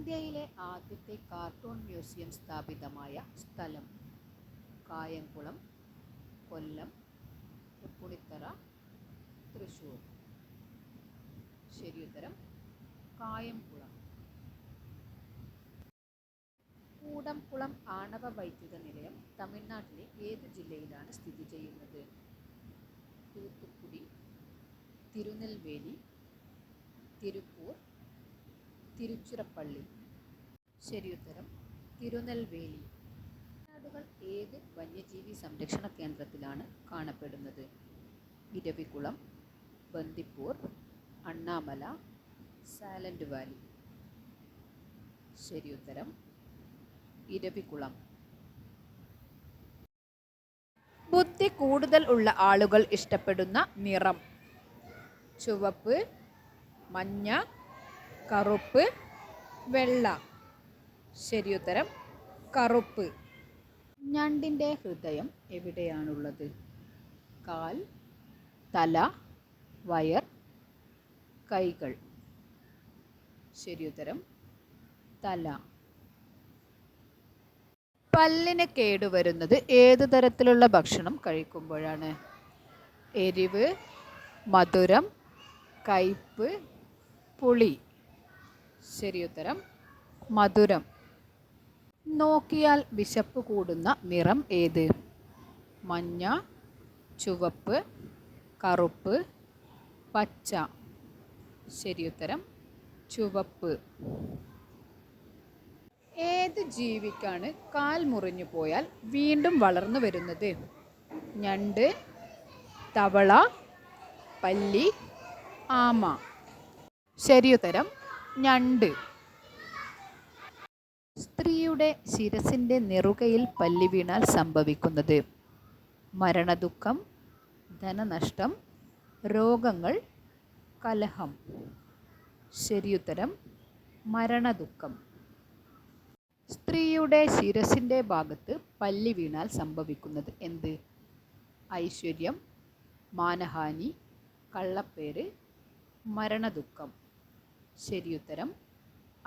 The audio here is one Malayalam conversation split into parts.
ഇന്ത്യയിലെ ആദ്യത്തെ കാർട്ടൂൺ മ്യൂസിയം സ്ഥാപിതമായ സ്ഥലം കായംകുളം കൊല്ലം തൃപ്പുണിത്തറ തൃശ്ശൂർ ശരിയുത്തരം കായംകുളം. കൂടംകുളം ആണവ വൈദ്യുത നിലയം തമിഴ്നാട്ടിലെ ഏത് ജില്ലയിലാണ് സ്ഥിതി ചെയ്യുന്നത്? തൂത്തുക്കുടി തിരുനെൽവേലി തിരുപ്പൂർ തിരുച്ചിറപ്പള്ളി. ശരിയുത്തരം തിരുനെൽവേലി. വയനാടുകൾ ഏത് വന്യജീവി സംരക്ഷണ കേന്ദ്രത്തിലാണ് കാണപ്പെടുന്നത്? ഇരവികുളം ബന്ദിപ്പൂർ അണ്ണാമല സാലന്റ് വാലി ശരിയുത്തരം ഇരവികുളം. ബുദ്ധി കൂടുതൽ ഉള്ള ആളുകൾ ഇഷ്ടപ്പെടുന്ന നിറം. ചുവപ്പ് മഞ്ഞ കറുപ്പ് വെള്ള. ശരിയുത്തരം കറുപ്പ്. ഞണ്ടിന്റെ ഹൃദയം എവിടെയാണുള്ളത്? കാൽ തല വയർ കൈകൾ. ശരിയുത്തരം തല. പല്ലിന് കേടുവരുന്നത് ഏത് തരത്തിലുള്ള ഭക്ഷണം കഴിക്കുമ്പോഴാണ്? എരിവ് മധുരം കയ്പ് പുളി. ശരിയുത്തരം. മധുരം. നോക്കിയാൽ വിശപ്പ് കൂടുന്ന നിറം ഏത്? മഞ്ഞ ചുവപ്പ് കറുപ്പ് പച്ച. ശരിയുത്തരം ചുവപ്പ്. ഏത് ജീവിക്കാണ് കാൽ മുറിഞ്ഞു പോയാൽ വീണ്ടും വളർന്നു വരുന്നത്? ഞണ്ട് തവള പല്ലി ആമ. ശരിയുത്തരം ഞണ്ട്. സ്ത്രീയുടെ ശിരസിന്റെ നെറുകയിൽ പല്ലി വീണാൽ സംഭവിക്കുന്നത്. മരണദുഃഖം ധനനഷ്ടം രോഗങ്ങൾ കലഹം. ശരിയുത്തരം മരണദുഃഖം. സ്ത്രീയുടെ ശിരസിന്റെ ഭാഗത്ത് പല്ലി വീണാൽ സംഭവിക്കുന്നത് എന്ത്? ഐശ്വര്യം മാനഹാനി കള്ളപ്പേര് മരണദുഃഖം. ശരിയുത്തരം.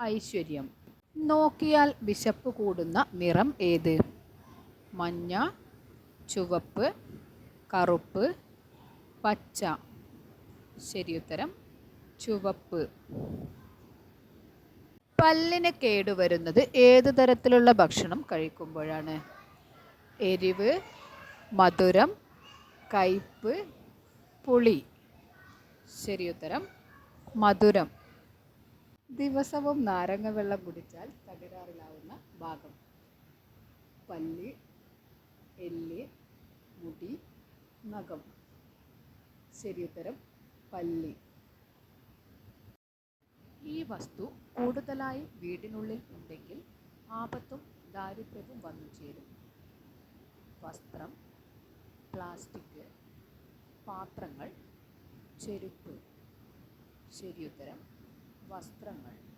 ഐശ്വര്യം. നോക്കിയാൽ വിശപ്പ് കൂടുന്ന നിറം ഏത്? മഞ്ഞ ചുവപ്പ് കറുപ്പ് പച്ച. ശരിയുത്തരം ചുവപ്പ്. പല്ലിന് കേടുവരുന്നത് ഏത് തരത്തിലുള്ള ഭക്ഷണം കഴിക്കുമ്പോഴാണ്? എരിവ് മധുരം കയ്പ് പുളി. ശരിയുത്തരം മധുരം. ദിവസവും നാരങ്ങ വെള്ളം കുടിച്ചാൽ തകരാറിലാവുന്ന ഭാഗം. പല്ല് എല്ല് മുടി നഖം. ശരിയുത്തരം പല്ല്. ഈ വസ്തു കൂടുതലായി വീടിനുള്ളിൽ ഉണ്ടെങ്കിൽ ആപത്തും ദാരിദ്ര്യവും വന്നു ചേരും. വസ്ത്രം പ്ലാസ്റ്റിക് പാത്രങ്ങൾ ചെരുപ്പ്. ശരിയുത്തരം Vastrana.